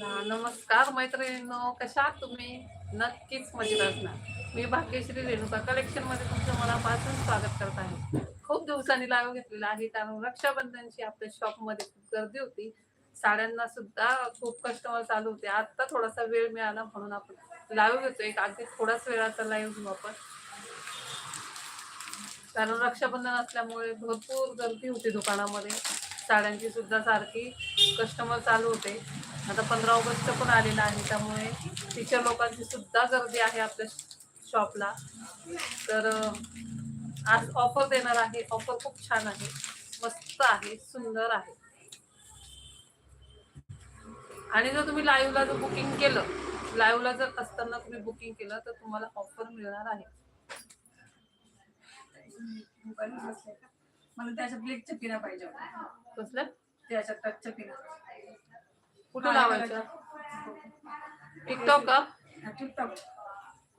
नमस्कार मैत्रिणींनो कशा आहात तुम्ही? नक्कीच मजेत असणार मी भाग्यश्री रेणुका कलेक्शनमध्ये तुमचं मनापासून स्वागत करत आहे. खूप दिवसांनी लाव घेतलेला आहे कारण रक्षाबंधनची आपल्या शॉपमध्ये खूप गर्दी होती. साड्यांना सुद्धा खूप कस्टमर चालू होते. आता थोडासा वेळ मिळाला म्हणून आपण लाईव्ह घेतो एक अगदी थोडाच वेळाचा लाईव्ह घेऊ आपण. कारण रक्षाबंधन असल्यामुळे भरपूर गर्दी होती दुकानामध्ये. साड्यांची सुद्धा सारखी कस्टमर चालू होते. आता पंधरा ऑगस्ट पण आलेला आहे त्यामुळे टीचर लोकांची सुद्धा गर्दी आहे आपल्या शॉपला. तर आज ऑफर देणार आहे. ऑफर खूप छान आहे. मस्त आहे सुंदर आहे. आणि जर तुम्ही लाईव्हला जर बुकिंग केलं लाईव्हला जर असताना तुम्ही बुकिंग केलं तर तुम्हाला ऑफर मिळणार आहे? मला त्याच्या ब्लेकच्या पिना पाहिजे. कसलं? त्याच्या टचच्या पिना कुठे लावायचं? टिकटॉक का? टिकटॉक.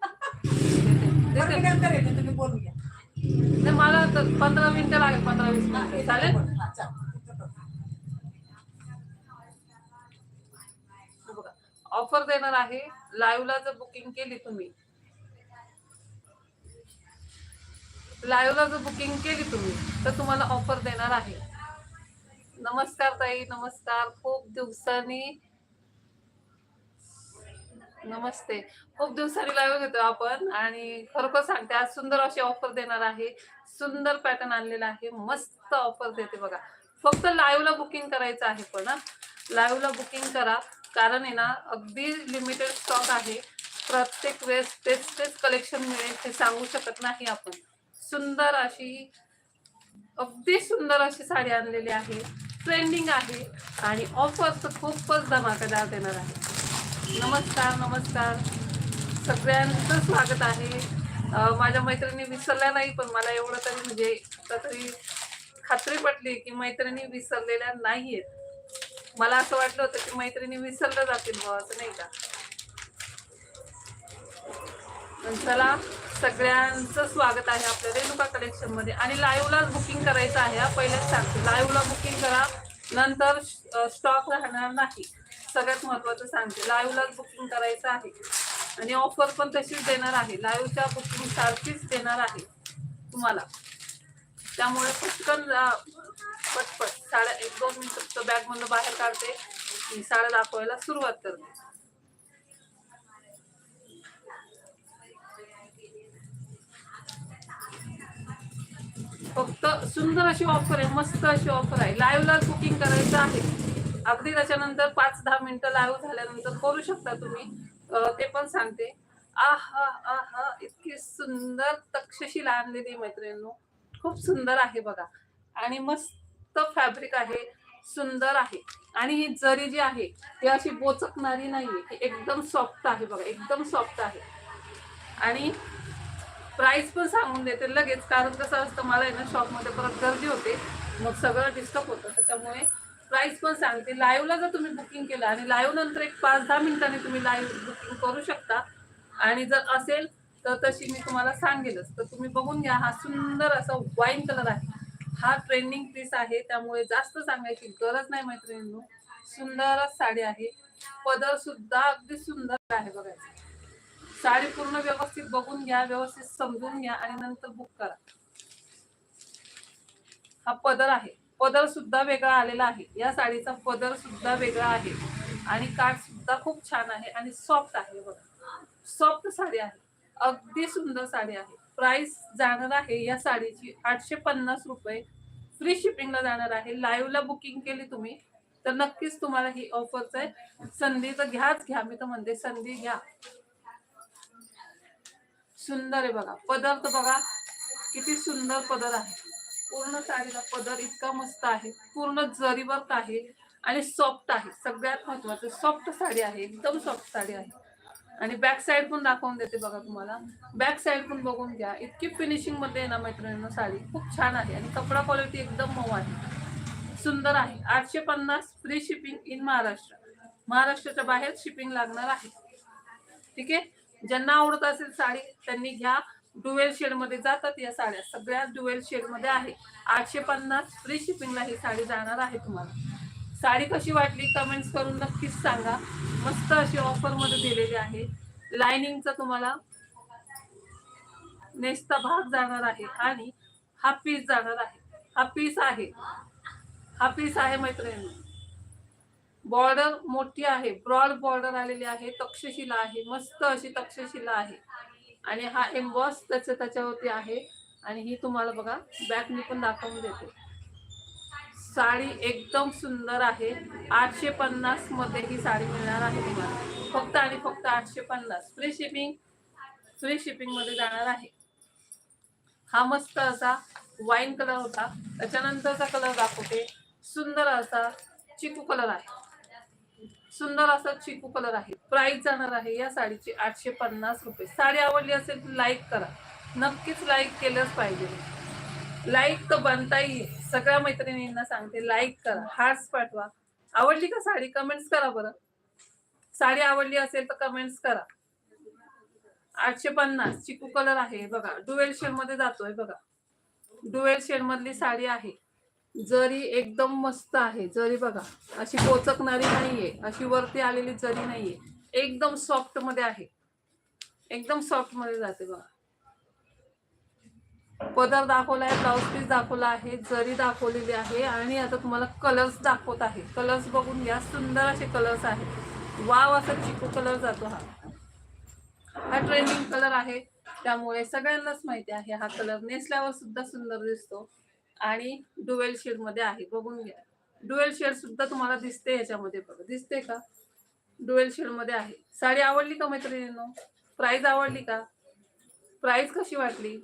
तुम्ही बोलून घ्या. नाही मला तर पंधरा मिनिटं लागेल पंधरा वीस मिनिटं. चालेल? ऑफर देणार आहे लाईव्हला जर बुकिंग केली तुम्ही. लाईव्हला जर बुकिंग केली तुम्ही तर तुम्हाला ऑफर देणार आहे. नमस्कार ताई नमस्कार. खूप दिवसांनी नमस्ते. खूप दिवसांनी लाईव्ह घेतो आपण आणि खरोखर सांगते आज सुंदर अशी ऑफर देणार आहे. सुंदर पॅटर्न आणलेला आहे. मस्त ऑफर देते बघा. फक्त लाईव्हला बुकिंग करायचं आहे पण लाईव्हला बुकिंग करा. कारण आहे ना अगदी लिमिटेड स्टॉक आहे. प्रत्येक वेळेस तेच तेच कलेक्शन मिळेल ते सांगू शकत नाही आपण. सुंदर अशी अगदी सुंदर अशी साडी आणलेली आहे. ट्रेंडिंग आहे आणि ऑफर तर खूपच धमाकेदार देणार आहे. नमस्कार नमस्कार. सगळ्यांचं स्वागत आहे. माझ्या मैत्रिणी विसरल्या नाही पण मला एवढं तरी म्हणजे आता तरी खात्री पटली की मैत्रिणी विसरलेल्या नाहीयेत. मला असं वाटलं होतं की मैत्रिणी विसरल्या जातील असं नाही का? पण चला सगळ्यांचं स्वागत आहे आपल्या रेणुका कलेक्शनमध्ये. आणि लाईव्हला बुकिंग करायचं आहे पहिल्याच पहिलेच सांगते. लाईव्हला बुकिंग करा नंतर स्टॉक राहणार नाही. सगळ्यात महत्वाचं सांगते. लाईव्हलाच बुकिंग करायचं आहे. आणि ऑफर पण तशीच देणार आहे. लाईव्हच्या बुकिंग सारखीच देणार आहे तुम्हाला. त्यामुळे पटकन पटपट साड्या एक दोन मिनिटं बॅग मधून बाहेर काढते. आणि साड्या दाखवायला सुरुवात करते. फक्त सुंदर अशी ऑफर आहे मस्त अशी ऑफर आहे. लाईव्हला बुकिंग करायचं आहे. अगदी त्याच्यानंतर पाच दहा मिनिटं लाईव्ह झाल्यानंतर करू शकता तुम्ही. ते पण सांगते. आहा आहा इतकी सुंदर तक्षशी आणलेली मैत्रिणींनो. खूप सुंदर आहे बघा. आणि मस्त फॅब्रिक आहे. सुंदर आहे. आणि ही जरी जी आहे ती अशी बोचकणारी नाहीये. एकदम सॉफ्ट आहे बघा. एकदम सॉफ्ट आहे. आणि प्राइस पण सांगून देते लगेच. कारण कसं असतं मला आहे ना शॉपमध्ये परत गर्दी होते. मग सगळं डिस्टर्ब होतं. त्याच्यामुळे प्राइस पण सांगते. लाईव्हला जर तुम्ही बुकिंग केलं आणि लाईव्ह नंतर एक पाच दहा मिनिटांनी तुम्ही लाईव्ह बुकिंग करू शकता. आणि जर असेल तर तशी मी तुम्हाला सांगेलच. तर तुम्ही बघून घ्या हा सुंदर असा वाईन कलर आहे. हा ट्रेंडिंग पीस आहे. त्यामुळे जास्त सांगायची गरज नाही मैत्रिणींनो. सुंदरच साडी आहे. पदर सुद्धा अगदी सुंदर आहे बघायचं साडी पूर्ण व्यवस्थित बघून घ्या व्यवस्थित समजून घ्या आणि नंतर बुक करा. हा पदर आहे. पदर सुद्धा वेगळा आलेला आहे. या साडीचा पदर सुद्धा वेगळा आहे. आणि काठ सुद्धा खूप छान आहे आणि सॉफ्ट आहे बघा. सॉफ्ट साडी आहे. अगदी सुंदर साडी आहे. प्राइस जाणार आहे या साडीची आठशे पन्नास रुपये. फ्री शिपिंगला जाणार आहे. लाईव्हला बुकिंग केली तुम्ही तर नक्कीच तुम्हाला ही ऑफरच आहे. संधी तर घ्याच घ्या. मी तर म्हणते संधी घ्या. सुंदर आहे बघा. पदर तर बघा किती सुंदर पदर आहे. पूर्ण साडीला पदर इतका मस्त आहे. पूर्ण जरीवर्क आहे आणि सॉफ्ट आहे. सगळ्यात महत्वाचं सॉफ्ट साडी आहे. एकदम सॉफ्ट साडी आहे. आणि बॅक साईड पण दाखवून देते बघा तुम्हाला. बॅक साईड पण बघून घ्या. इतकी फिनिशिंगमध्ये ना मैत्रिणींना साडी. खूप छान आहे. आणि कपडा क्वालिटी एकदम मऊ आहे. सुंदर आहे. आठशे पन्नास फ्री शिपिंग इन महाराष्ट्र. महाराष्ट्राच्या बाहेर शिपिंग लागणार आहे. ठीक आहे? ज्यांना आवडत असेल साडी त्यांनी घ्या. ड्युएल शेडमध्ये जातात या साड्या. सगळ्या ड्युएल शेडमध्ये आहे. आठशे पन्नास फ्री शिपिंगला ही साडी जाणार आहे तुम्हाला. साडी कशी वाटली कमेंट्स करून नक्कीच सांगा. मस्त अशी ऑफरमध्ये दिलेली आहे. लाइनिंगचा तुम्हाला नेसचा भाग जाणार आहे आणि हा पीस जाणार आहे. हा पीस आहे. हा पीस आहे मैत्रिणी. बॉर्डर मोठी आहे. ब्रॉड बॉर्डर आलेली आहे. तक्षशिला आहे. मस्त अशी तक्षशिला आहे. आणि हा एम्बॉस त्याच्या त्याच्यावरती आहे. आणि ही तुम्हाला बघा बॅक मी पण दाखवून देते. साडी एकदम सुंदर आहे. आठशे पन्नासमध्ये ही साडी मिळणार आहे तुम्हाला फक्त आणि फक्त आठशे पन्नास. फ्री शिपिंग फ्री शिपिंगमध्ये जाणार आहे. हा मस्त असा वाईन कलर होता. त्याच्यानंतरचा कलर दाखवते. सुंदर असा चिकू कलर आहे. सुंदर असा चिकू कलर आहे. प्राइस जाणार आहे या साडीची आठशे पन्नास रुपये. साडी आवडली असेल तर लाईक करा. नक्कीच लाईक केलंच पाहिजे. लाईक तर बनताही सगळ्या मैत्रिणींना सांगते लाईक करा. हार्ट्स पाठवा. आवडली का साडी? कमेंट्स करा बरं. साडी आवडली असेल तर कमेंट्स करा. आठशे पन्नास. चिकू कलर आहे. बघा डुएल शेडमध्ये जातोय बघा. डुएल शेड मधली साडी आहे. जरी एकदम मस्त आहे जरी बघा अशी पोचकणारी नाहीये अशी वरती आलेली जरी नाहीये एकदम सॉफ्टमध्ये आहे. एकदम सॉफ्टमध्ये जाते बघा. पदर दाखवलाय ब्लाउज पीस दाखवला आहे जरी दाखवलेली आहे आणि आता तुम्हाला कलर्स दाखवत आहे. कलर्स बघून घ्या सुंदर असे कलर्स आहेत. वाव असा चिकू कलर जातो हा. हा ट्रेंडिंग कलर आहे. त्यामुळे सगळ्यांनाच माहिती आहे हा कलर नेसल्यावर सुद्धा सुंदर दिसतो. आणि डुवेल शेडमध्ये आहे. बघून घ्या. डुवेल शेड सुद्धा तुम्हाला दिसते याच्यामध्ये बघा. दिसते का? डुवेल शेडमध्ये आहे. साडी आवडली का मैत्रिणींनो? प्राइस आवडली का? प्राइस कशी वाटली?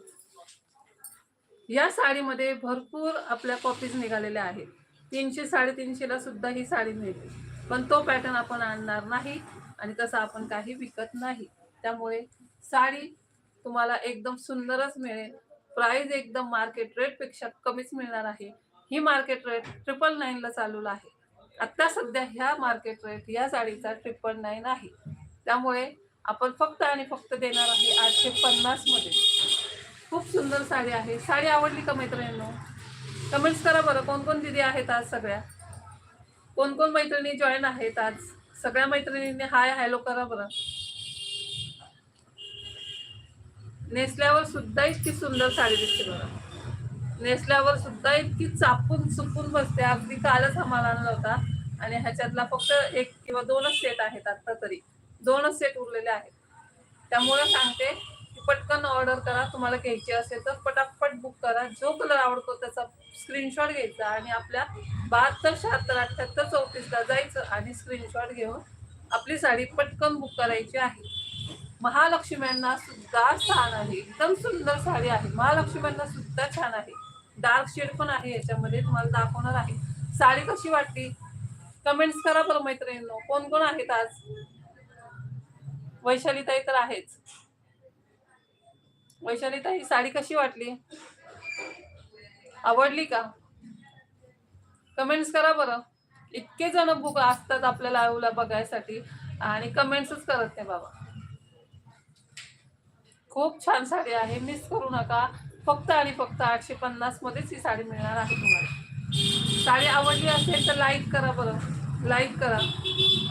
या साडीमध्ये भरपूर आपल्या कॉपीज निघालेल्या आहेत. तीनशे साडेतीनशेला सुद्धा ही साडी मिळते. पण तो पॅटर्न आपण आणणार नाही आणि तसं आपण काही विकत नाही. त्यामुळे साडी तुम्हाला एकदम सुंदरच मिळेल. प्राइस एकदम मार्केट रेटपेक्षा कमीच मिळणार आहे. ही मार्केट रेट ट्रिपल नाईनला चालू आहे. आत्ता सध्या ह्या मार्केट रेट या साडीचा ट्रिपल नाईन आहे. त्यामुळे आपण फक्त आणि फक्त देणार आहे आठशे पन्नासमध्ये खूप सुंदर साडी आहे. साडी आवडली का मैत्रिणींनो? कमेंट्स करा बरं. कोण कोण दिदी आहेत आज सगळ्या? कोण कोण मैत्रिणी जॉईन आहेत आज? सगळ्या मैत्रिणींनी हाय हॅलो करा बरं. नेसल्यावर सुद्धा इतकी सुंदर साडी दिसते बघा. नेसल्यावर सुद्धा इतकी चापून चुपून बसते. अगदी कालच आम्हाला आणला होता. आणि ह्याच्यातला फक्त एक किंवा दोनच सेट आहेत आता तरी. दोनच सेट उरलेले आहेत. त्यामुळे सांगते की पटकन ऑर्डर करा. तुम्हाला घ्यायची असेल तर पटापट बुक करा. जो कलर आवडतो त्याचा स्क्रीनशॉट घ्यायचा आणि आपल्या बहात्तर शहात्तर अठ्ठ्याहत्तर चौतीसला जायचं आणि स्क्रीनशॉट घेऊन आपली साडी पटकन बुक करायची आहे. महालक्ष्म्यांना सुद्धा छान आहे. एकदम सुंदर साडी आहे. महालक्ष्म्यांना सुद्धा छान आहे. डार्क शेड पण आहे याच्यामध्ये तुम्हाला दाखवणार आहे. साडी कशी वाटली? कमेंट्स करा बरं मैत्रिणींनो. कोण कोण आहेत आज? वैशालीताई तर आहेच. वैशालीताई साडी कशी वाटली? आवडली का? कमेंट्स करा बरं. इतके जण बुक असतात आपल्या लाईव्हला बघायसाठी. आणि कमेंट्सच करत नाही बाबा. खूप छान साडी आहे. मिस करू नका. फक्त आणि फक्त आठशे पन्नास मध्येच ही साडी मिळणार आहे तुम्हाला. साडी आवडली असेल तर लाईक करा बरं. लाईक करा.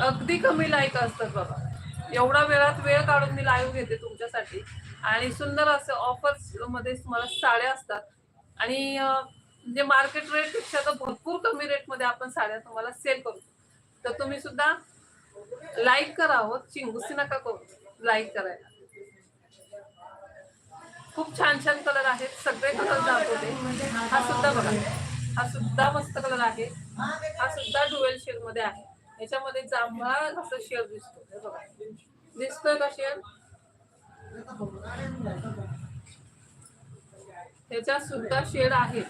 अगदी कमी लाईक असतात बाबा. एवढा वेळात वेळ काढून मी लाईव्ह घेते तुमच्यासाठी. आणि सुंदर असं ऑफर्समध्ये तुम्हाला साड्या असतात. आणि जे म्हणजे मार्केट रेटपेक्षा तर भरपूर कमी रेटमध्ये आपण साड्या तुम्हाला सेल करू. तर तुम्ही सुद्धा लाईक करा हो चिंगुसी नका करू. लाईक करायला. खूप छान छान कलर आहेत. सगळे कलर दाखवते. हा सुद्धा बघा. हा सुद्धा मस्त कलर आहे. हा सुद्धा डुवेल शेडमध्ये आहे. याच्यामध्ये जांभळा असं शेड दिसतो. बघा. दिसतोय का शेड ह्याच्यात सुद्धा शेड आहे.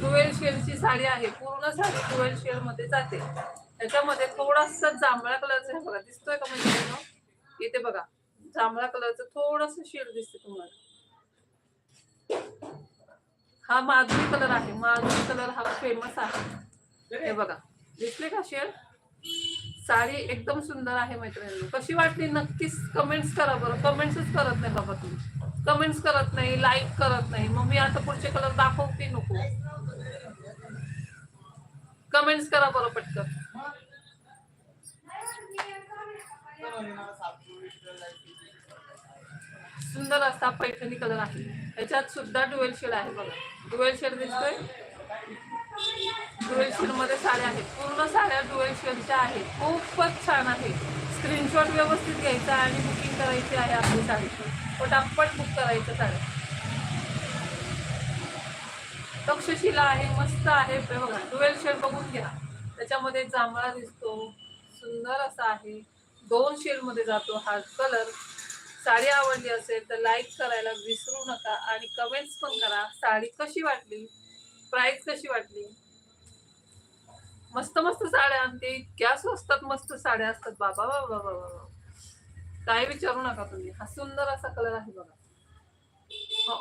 टुवेल शेडची साडी आहे. पूर्ण साडी टुवेल शेडमध्ये जाते. त्याच्यामध्ये थोडासा जांभळ्या कलरचा बघा. दिसतोय का म्हणजे? इथे बघा. जांभळ्या कलरचं थोडस शेड दिसते तुम्हाला. हा माधुरी कलर आहे. माधुरी कलर हा फेमस आहे. हे बघा. दिसले का शेअर साडी एकदम सुंदर आहे मैत्रिणी कशी वाटली? नक्कीच कमेंट्स करा बरं. कमेंट्सच करत नाही बाबा तुम्ही. कमेंट्स करत नाही लाईक करत नाही. मग मी आता पुढचे कलर दाखवते नको. कमेंट्स करा बरं पटकन. सुंदर असा पैठणी कलर आहे. याच्यात सुद्धा डुएल शेड आहे बघा. डुएल शेड दिसतोय. डुएल शेडमध्ये साड्या आहेत. पूर्ण साड्या डुएल शेडच्या आहेत. खूपच छान आहे. स्क्रीनशॉट व्यवस्थित घ्यायचा आणि बुकिंग करायची आहे आपली साडी. पटापट बुक करायचं साड्या तक्षशिला आहे मस्त आहे. बघा डुएल शेड बघून घ्या. त्याच्यामध्ये जांभळा दिसतो. सुंदर असा आहे. दोन शेडमध्ये जातो हा कलर साडी आवडली असेल तर लाईक करायला विसरू नका आणि कमेंट्स पण करा. साडी कशी वाटली? प्राइस कशी वाटली? मस्त मस्त साड्या आणते. इतक्या स्वस्तात मस्त साड्या असतात. बाबा बाबा बाबा बाबा काय विचारू नका तुम्ही. हा सुंदर असा कलर आहे बघा.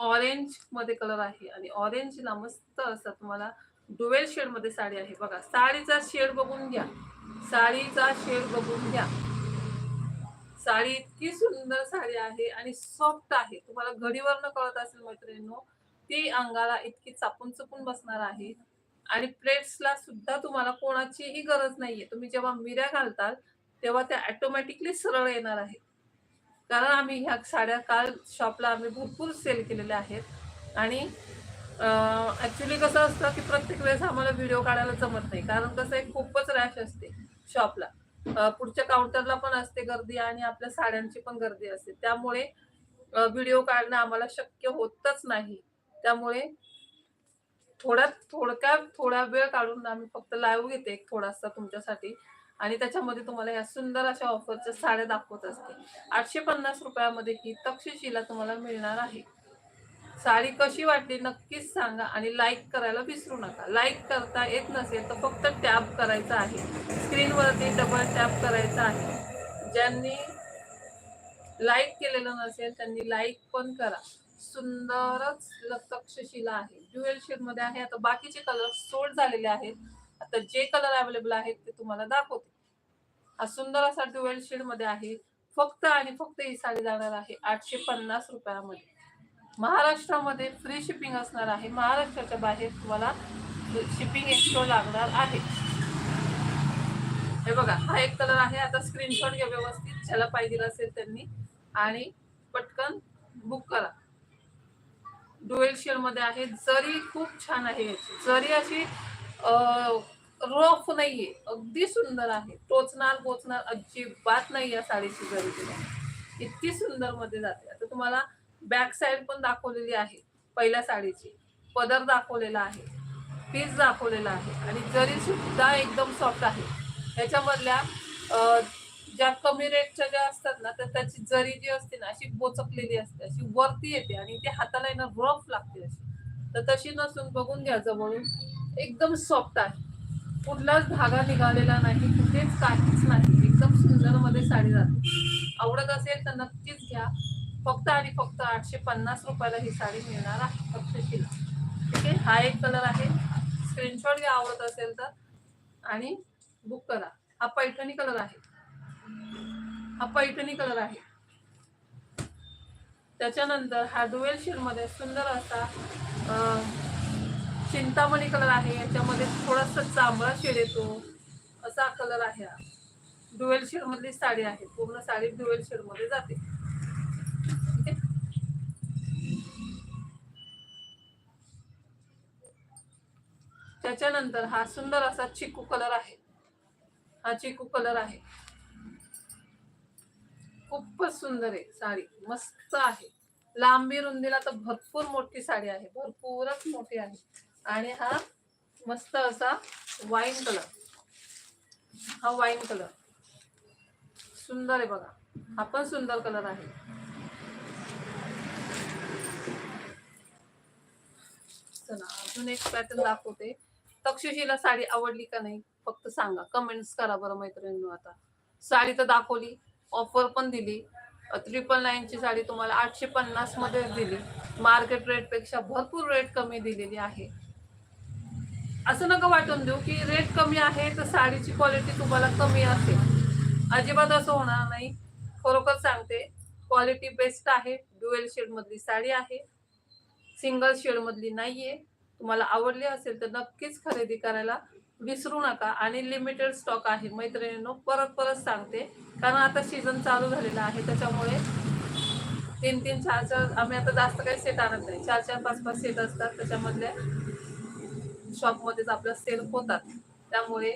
ऑरेंजमध्ये कलर आहे आणि ऑरेंजला मस्त असा तुम्हाला डुवेल शेडमध्ये साडी आहे. बघा साडीचा शेड बघून घ्या. साडीचा शेड बघून घ्या. साडी इतकी सुंदर साडी आहे आणि सॉफ्ट आहे. तुम्हाला घडीवरनं कळत असेल मैत्रिणींनो ती अंगाला इतकी चापून चुपून बसणार आहे. आणि प्लेट्सला सुद्धा तुम्हाला कोणाचीही गरज नाहीये. तुम्ही जेव्हा मिऱ्या घालताल तेव्हा त्या ऑटोमॅटिकली सरळ येणार आहेत. कारण आम्ही ह्या साड्या काल शॉपला आम्ही भरपूर सेल केलेल्या आहेत. आणि ॲक्च्युली कसं असतं की प्रत्येक वेळेस आम्हाला व्हिडिओ काढायला जमत नाही. कारण कसं आहे खूपच रॅश असते शॉपला पुढच्या काउंटरला पण असते गर्दी आणि आपल्या साड्यांची पण गर्दी असते. त्यामुळे व्हिडिओ काढणं आम्हाला शक्य होतच नाही. त्यामुळे थोड्यात थोडक्यात थोडा वेळ काढून आम्ही फक्त लाईव्ह घेते एक थोडासा तुमच्यासाठी. आणि त्याच्यामध्ये तुम्हाला या सुंदर अशा ऑफरच्या साड्या दाखवत असते. आठशे पन्नास रुपयामध्ये ही तक्षशिला तुम्हाला मिळणार आहे. साडी कशी वाटली नक्कीच सांगा आणि लाईक करायला विसरू नका. लाईक करता येत नसेल तर फक्त टॅप करायचं आहे. स्क्रीनवरती डबल टॅप करायचं आहे. ज्यांनी लाईक केलेलं नसेल त्यांनी लाईक पण करा. सुंदरच ल- तक्षशिला आहे ड्युएल शेडमध्ये आहे. आता बाकीचे कलर सोल्ड झालेले आहेत. आता जे कलर अवेलेबल आहेत ते तुम्हाला दाखवते. हा सुंदर असा ड्युएल शेडमध्ये आहे. फक्त आणि फक्त ही साडी जाणार आहे आठशे पन्नास रुपयामध्ये. महाराष्ट्रामध्ये फ्री शिपिंग असणार आहे. महाराष्ट्राच्या बाहेर तुम्हाला शिपिंग एक्स्ट्रा लागणार आहे. हे बघा हा एक कलर आहे. आता स्क्रीनशॉट घ्या व्यवस्थित. ज्याला पाहिजे असेल त्यांनी. आणि पटकन बुक करा. डुएल शेडमध्ये आहे. जरी खूप छान आहे याची. जरी अशी रफ नाहीये. अगदी सुंदर आहे. टोचणार पोचणार अजिबात नाही या साडीची जरी तिला इतकी सुंदरमध्ये जाते. आता तुम्हाला बॅक साईड पण दाखवलेली आहे पहिल्या साडीची. पदर दाखवलेला आहे पीस दाखवलेला आहे. आणि जरी सुद्धा एकदम सॉफ्ट आहे. ह्याच्यामधल्या ज्या कमी रेटच्या ज्या असतात ना तर त्याची जरी जी असते ना अशी बोचकलेली असते अशी वरती येते आणि ते हाताला येणं ना रफ लागते अशी. तर तशी नसून बघून घ्या म्हणून एकदम सॉफ्ट आहे. कुठलाच धागा निघालेला नाही कुठेच काहीच नाही. एकदम सुंदरमध्ये साडी जाते आवडत असेल तर नक्कीच घ्या. फक्त आणि फक्त आठशे पन्नास रुपयाला ही साडी मिळणार आहे तक्षशिला ठीक आहे? हा एक कलर आहे. स्क्रीनशॉट घ्या आवडत असेल तर. आणि बुक करा. हा पैठणी कलर आहे. हा पैठणी कलर आहे. त्याच्यानंतर हा डुएल शेडमध्ये सुंदर असा चिंतामणी कलर आहे. याच्यामध्ये थोडासा जांभळा शेड येतो. असा कलर आहे हा. डुएल शेडमधली साडी आहे. पूर्ण साडी डुएल शेडमध्ये जाते. त्याच्यानंतर हा सुंदर असा चिकू कलर आहे. हा चिकू कलर आहे. खूपच सुंदर आहे साडी. मस्त आहे. लांबी रुंदीला तर भरपूर मोठी साडी आहे. भरपूरच मोठी आहे. आणि हा मस्त असा वाईन कलर हा वाईन कलर सुंदर आहे बघा. हा पण सुंदर कलर आहे. चला अजून एक पॅटर्न दाखवते. तक्षशिला साडी आवडली का नाही फक्त सांगा. कमेंट्स करा बरं मैत्रिणींनो आता. साडी तर दाखवली ऑफर पण दिली. ट्रिपल नाईनची साडी तुम्हाला आठशे पन्नासमध्ये दिली. मार्केट रेटपेक्षा भरपूर रेट कमी दिलेली आहे. असं नका वाटून देऊ की रेट कमी आहे तर साडीची क्वालिटी तुम्हाला कमी असेल. अजिबात असं होणार नाही. खरोखर सांगते क्वालिटी बेस्ट आहे. ड्युएल शेडमधली साडी आहे. सिंगल शेडमधली नाही आहे तुम्हाला आवडली असेल तर नक्कीच खरेदी करायला विसरू नका. आणि लिमिटेड स्टॉक आहे. मैत्रिणींनो परत परत सांगते. कारण आता सीझन चालू झालेला आहे. त्याच्यामुळे तीन तीन चार चार आम्ही आता जास्त काही सेट आणत नाही. चार चार पाच पाच सेट असतात. त्याच्यामधल्या शॉपमध्येच आपल्या सेल होतात. त्यामुळे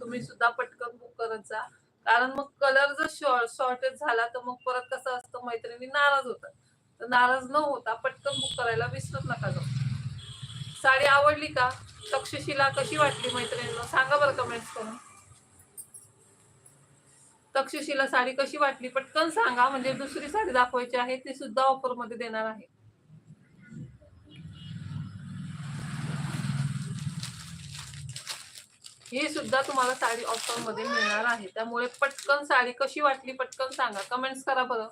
तुम्ही सुद्धा पटकन बुक करत जा. कारण मग कलर जर शॉर्टेज झाला तर मग परत कसं असतं? मैत्रिणी नाराज होतात. तर नाराज न होता पटकन बुक करायला विसरत नका जाऊ. साडी आवडली का? तक्षशिला कशी वाटली मैत्रिणींनो? सांगा बरं कमेंट्स करून. तक्षशिला साडी कशी वाटली? पटकन सांगा. म्हणजे दुसरी साडी दाखवायची आहे ती सुद्धा ऑफरमध्ये देणार आहे. ही सुद्धा तुम्हाला साडी ऑफरमध्ये मिळणार आहे. त्यामुळे पटकन साडी कशी वाटली पटकन सांगा. कमेंट्स करा बरं.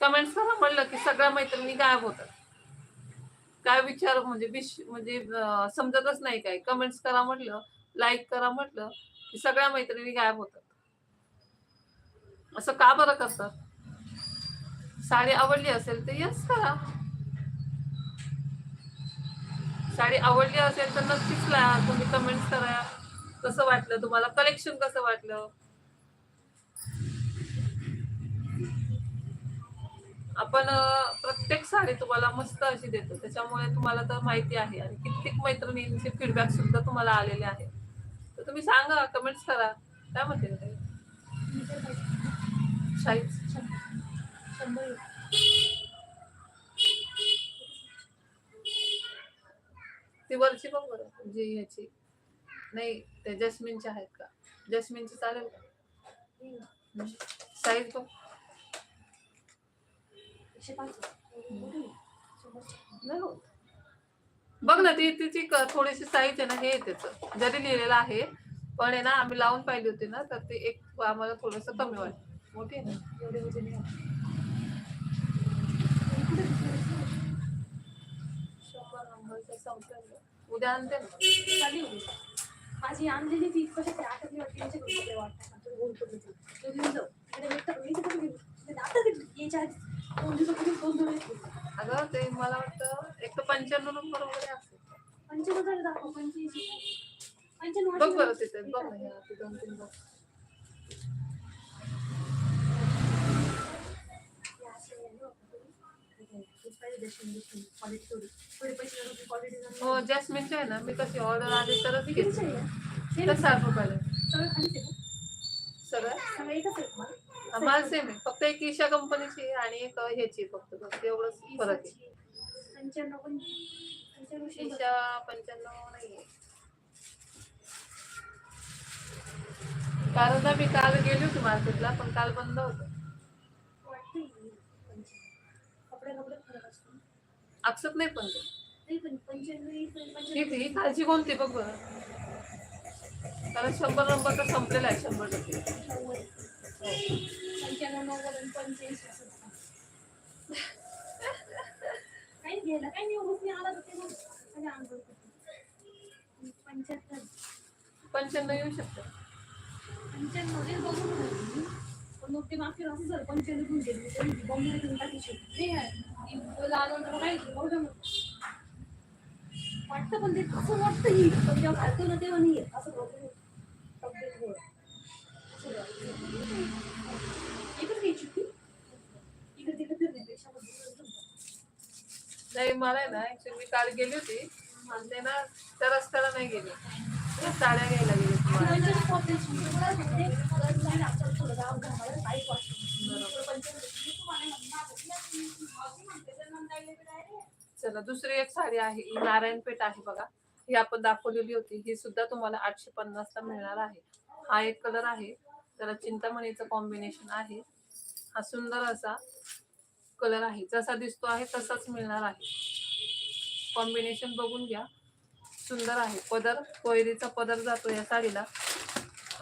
कमेंट्स करा म्हणलं की सगळ्या मैत्रिणी गायब होतात. काय विचार म्हणजे विश म्हणजे समजतच नाही काय. कमेंट्स करा म्हटलं लाईक करा म्हटलं की सगळ्या मैत्रिणी गायब होतात. असं का बरं करतात साडी आवडली असेल तर यस करा. साडी आवडली असेल तर नक्कीच ला- तुम्ही कमेंट्स करा. कसं वाटलं? तुम्हाला कलेक्शन कसं वाटलं? आपण प्रत्येक साडी तुम्हाला मस्त अशी देतो. त्याच्यामुळे तुम्हाला तर माहिती आहे. आणि कित्येक मैत्रिणींचे फीडबॅक सुद्धा तुम्हाला आलेले आहेत. तर तुम्ही सांगा कमेंट्स करा. काय म्हणते शाहीच शंभर ती वरची बघ बरं जी ह्याची. नाही त्या जस्मिनच्या आहेत का? जस्मिनची चालेल का? साईज बघ. एकशे पाच बघ ना ती तिची क- थोडीशी साईज आहे ना हे आहे त्याचं जरी लिहिलेलं आहे पण आहे ना आम्ही लावून पाहिली होती ना तर ते एक आम्हाला थोडस कमी वाटत मोठी आहे ना? एवढे शंभर उद्या आणते ना. माझी आणलेली ती कशी ते आटकली वाटते त्यांच्या घरी वाटतात. अगं ते मला वाटतं एक तर पंच्याण्णव नंबर वगैरे असेल पंच्याण्णव झाले दाखव, पंच्याऐंशी. पंच्याण्णव बघ बरं. तिथे बघ ना ह्या ते दोन तीन बघ हे असे आहे ना, मी कशी ऑर्डर आली तरच तर साठ रुपयाला सगळं? सगळं एकच आहे? माल सेम आहे. फक्त एक ईशा कंपनीची आणि एक ह्याची फक्त. बस एवढंच फरक आहे. पंच्याण्णव पण पंच्याण्णव शंभर. ईशा पंच्याण्णव नाहीये कारण ना मी काल गेली होती मार्केटला पण काल बंद होतं. अक्षत नाही पण पंच्याण्णव ही ही ही खालची कोणती बघ बरं. कारण शंभर नंबर तर संपलेला आहे शंभर टक्के. काही घ्यायला काही नाही उगाच मी आला तर आंघोळ मग पंच्याहत्तर पंच्याण्णव येऊ शकतं. पंच्याण्णव ते बघून पण मग ते मागच्या असं सर पंच्याण्णव घेऊन गेले बॉम्बे घेऊन ते आहे तर काय बघू वाटतं पण ते असं वाटतं ही पण जेव्हा घालतो ना तेव्हा नाही असं प्रॉब्लेम तब्येत गोड. असं वाटतं. एकच घ्यायची होती इकडे तिकडे फिरण्यापेक्षा मग दुसरं घेऊन जा. नाही मला आहे ना ऍक्च्युली मी काल गेली होती. म्हणते ना त्या रस्त्याला नाही गेली. साड्या घ्यायला गेली चला दुसरी एक साडी आहे ही नारायणपेठ आहे बघा. ही आपण दाखवलेली होती. ही सुद्धा तुम्हाला आठशे पन्नास ला मिळणार आहे. हा एक कलर आहे. त्याला चिंतामणीचं कॉम्बिनेशन आहे. हा सुंदर असा. कलर आहे जसा दिसतो आहे तसाच मिळणार आहे. कॉम्बिनेशन बघून घ्या. सुंदर आहे. पदर कोयरीचा पदर जातो या साडीला.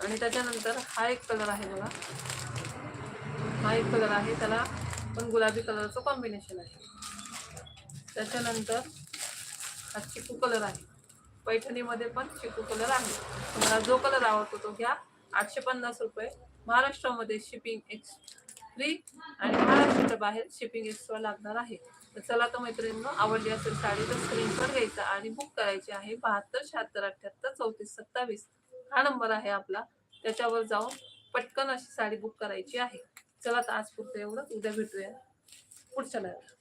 आणि त्याच्यानंतर हा एक कलर आहे बघा. हा एक कलर आहे. त्याला पण गुलाबी कलरचं कॉम्बिनेशन आहे. त्याच्यानंतर हा चिकू कलर आहे. पैठणीमध्ये पण चिकू कलर आहे. तुम्हाला जो कलर आवडतो तो घ्या. आठशे पन्नास रुपये. महाराष्ट्रामध्ये शिपिंग एक्स फ्री आणि महाराष्ट्राच्या बाहेर शिपिंग एक्स्ट्रा लागणार आहे. तर चला तर मैत्रिणींनो आवडली असेल साडी तर स्क्रीनवर घ्यायचा आणि बुक करायची आहे बहात्तर शहात्तर अठ्ठ्याहत्तर चौतीस सत्तावीस. हा नंबर आहे आपला. त्याच्यावर जाऊन पटकन अशी साडी बुक करायची आहे. चला तर आज पुरतं एवढं उद्या भेटूया पुढच्या live